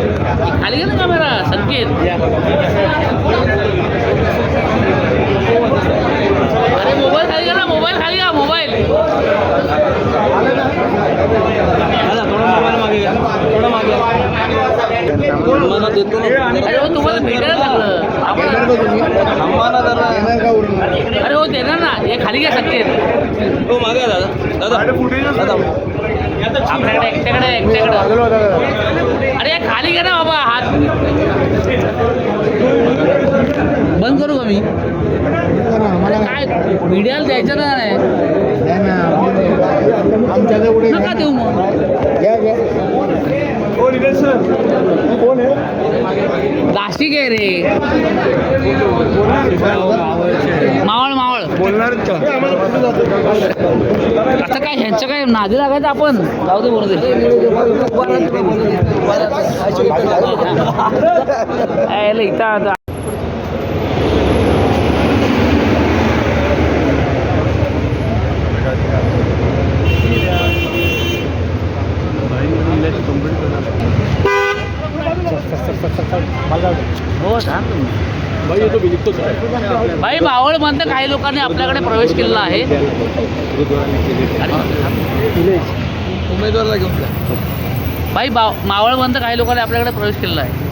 खाली गेला कॅमेरा संकेत. अरे मोबाईल खाली गेला मोबाईल खाली घ्या मोबाईल. मला देतो ना अरे हो तुम्हाला भेटायला लागलं. आपण जरा अरे हो देणार ना. हे खाली घ्या संकेत. हो मागे दादा. दादा. दादा. आपल्याकडे एकट्याकडे एकट्याकडे. खाली घ्या ना बाबा हात. बंद करू का मी? काय मीडियाला द्यायचं ना नाही? नका देऊ मग. प्लास्टिक आहे रे. बोलणार आता काय ह्यांचं काय नादी लागायचं आपण? जाऊ दे बोलू दे. इथं आता. हो सांग तुम्ही. भाई मावळ म्हणतं काही लोकांनी आपल्याकडे प्रवेश केलेला आहे. उमेदवारला घेऊन भाई मावळ म्हणतं काही लोकांनी आपल्याकडे प्रवेश केलेला आहे.